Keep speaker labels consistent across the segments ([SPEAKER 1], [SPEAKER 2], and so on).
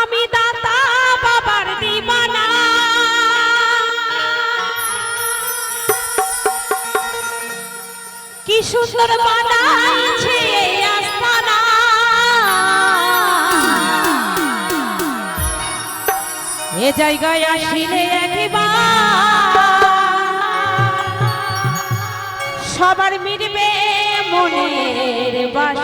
[SPEAKER 1] আমি দাতা বাবার দিবানা। কি সুন্দর বানাইছে এ জায়গায় আসিলে একবার। সবার মিলবে মনের বাস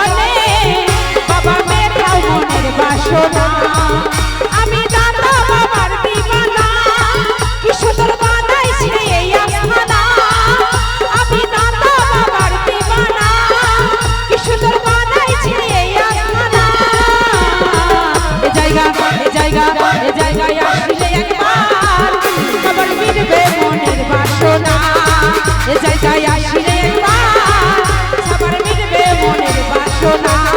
[SPEAKER 1] জায়গায় আসলে একবার খবর মিলবে একবার খবর মিলবে মনের বাসনা।